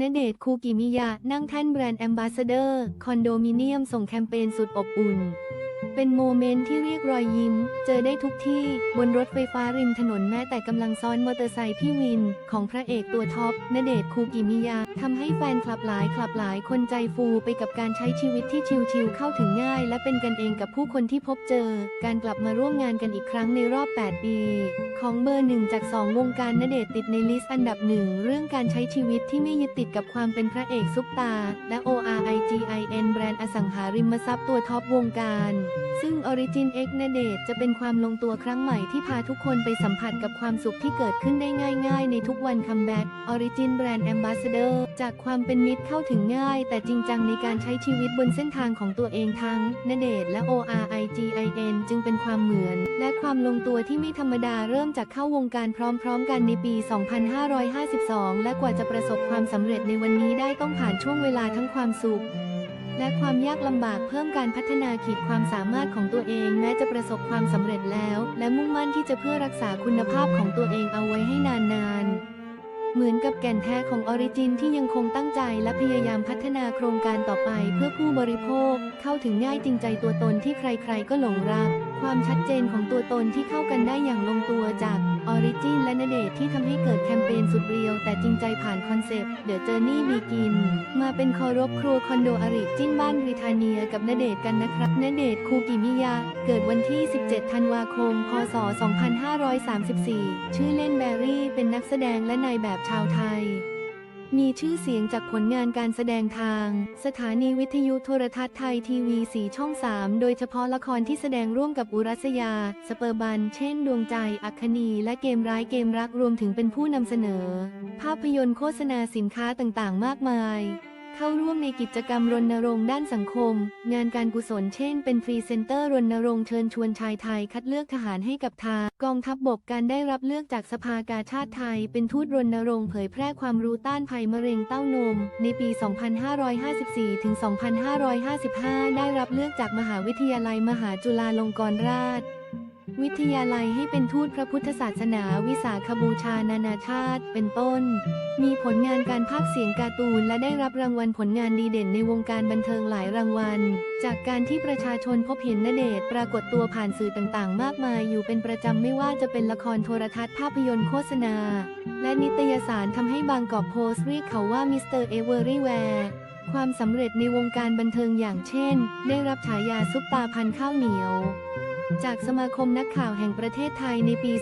ณเดชคูกิมิยะ นั่งแท่นแบรนด์แอมบาสเดอร์ คอนโดมิเนียมส่งแคมเปญสุดอบอุ่น เป็นโมเมนต์ที่เรียกรอยยิ้ม เจอได้ทุกที่ บนรถไฟฟ้าริมถนนแม้แต่กำลังซ้อนมอเตอร์ไซค์พี่วิน ของพระเอกตัวท็อปณเดชคูกิมิยะทำให้แฟนคลับหลายคลับหลายคนใจฟูไปกับการใช้ชีวิตที่ชิลๆเข้าถึงง่าย และเป็นกันเองกับผู้คนที่พบเจอ การกลับมาร่วมงานกันอีกครั้งในรอบ 8 ปี ของเบอร์หนึ่งจาก 2 วงการณเดชติดในลิสต์อันดับหนึ่งเรื่องการใช้ชีวิตที่ไม่ยึดติดกับความเป็นพระเอกซุปตา และ ORIGIN แบรนด์อสังหาริมทรัพย์ตัวท็อปวงการซึ่ง Origin X ณเดชน์จะเป็นความลงตัวครั้งใหม่ที่พาทุกคนไปสัมผัสกับความสุขที่เกิดขึ้นได้ง่ายๆ ในทุกวันคัมแบ็ก Origin Brand Ambassador จากความเป็นมิตรเข้าถึงง่าย แต่จริงจังในการใช้ชีวิตบนเส้นทางของตัวเองทั้งณเดชน์และ ORIGIN จึงเป็นความเหมือน และความลงตัวที่ไม่ธรรมดาเริ่มจากเข้าวงการพร้อมๆ กันในปี 2552 และกว่าจะประสบความสำเร็จในวันนี้ได้ต้องผ่านช่วงเวลาทั้งความสุข และความยากลำบากเพิ่มการพัฒนาขีดความสามารถของตัวเองแม้จะประสบความสำเร็จแล้ว และมุ่งมั่นที่จะเพื่อรักษาคุณภาพของตัวเองเอาไว้ให้นานๆเหมือนกับแก่นแท้ของออริจินที่ยังคงตั้งใจและพยายามพัฒนาโครงการต่อไปเพื่อผู้บริโภคเข้าถึงง่ายจริงใจตัวตนที่ใครๆก็หลงรัก ความชัดเจนของตัวตนที่เข้ากันได้อย่างลงตัวจากออริจินและณเดชน์ที่ทำให้เกิดแคมเปญสุดเรียวแต่จริงใจผ่านคอนเซปต์ The Journey Begin มาเป็นคอรบครัวคอนโดอริจินบ้านบริทาเนียกับณเดชน์กันนะครับณเดชน์คูกิมิยะเกิดวันที่ 17 ธันวาคม พศ 2534 ชื่อเล่นแบรี่ เป็นนักแสดงและนายแบบชาวไทย มีชื่อเสียงจากผลงานการแสดงทาง สถานีวิทยุโทรทัศน์ไทยทีวีสีช่อง 3 โดยเฉพาะละครที่แสดงร่วมกับอุรัสยา สเปอร์บัน เช่น ดวงใจ อัคคีและเกมร้ายเกมรักรวมถึงเป็นผู้นำเสนอ ภาพยนตร์โฆษณาสินค้าต่างๆ มากมาย เข้าร่วมในกิจกรรมรณรงค์ด้านสังคม งานการกุศลเช่น เป็นพรีเซนเตอร์รณรงค์เชิญชวนชายไทย คัดเลือกทหารให้กับทางกองทัพบบกการได้รับเลือกจากสภากาชาติไทย เป็นทูตรณรงค์เผยแพร่ความรู้ต้านภัยมะเร็งเต้านม ในปี 2554 ถึง 2555 ได้รับเลือกจากมหาวิทยาลัยมหาจุฬาลงกรณราช วิทยาลัยให้เป็นทูตพระพุทธศาสนาวิสาขบูชานานาชาติ เป็นต้น มีผลงานการพากย์เสียงการ์ตูนและได้รับรางวัลผลงานดีเด่นในวงการบันเทิงหลายรางวัล จากการที่ประชาชนพบเห็นณเดชปรากฏตัวผ่านสื่อต่างๆ มากมายอยู่เป็นประจำไม่ว่าจะเป็นละครโทรทัศน์ภาพยนตร์โฆษณา และนิตยสารทำให้บางกอกโพสต์เรียกเขาว่ามิสเตอร์เอเวอรี่แวร์ความสำเร็จในวงการบันเทิงอย่างเช่น ได้รับฉายาซุปตาพันข้าวเหนียว จากสมาคมนักข่าวแห่งประเทศไทยในปี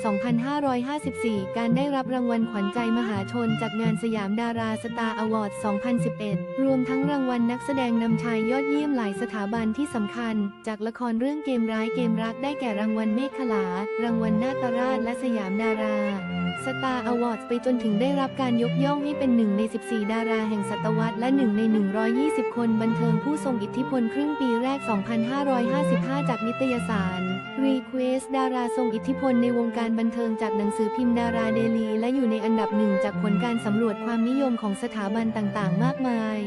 2554 การได้รับรางวัลขวัญใจมหาชนจากงานสยามดาราสตาร์อวอร์ด 2011 รวมทั้งรางวัลนักแสดงนำชายยอดเยี่ยมหลายสถาบันที่สำคัญ จากละครเรื่องเกมร้ายเกมรักได้แก่รางวัลเมฆขลา รางวัลนาตราชและสยามดาราสตาร์อวอร์ดไปจนถึงได้รับการยกย่องให้เป็นหนึ่งใน 14 ดาราแห่งศตวรรษและหนึ่งใน 120 คนบันเทิงผู้ทรงอิทธิพลครึ่งปีแรก 2555 จากนิตยสารรีเควสดาราทรงอิทธิพลในวงการบันเทิงจากหนังสือพิมพ์ดาราเดลี และอยู่ในอันดับหนึ่งจากผลการสำรวจความนิยมของสถาบันต่างๆ มากมาย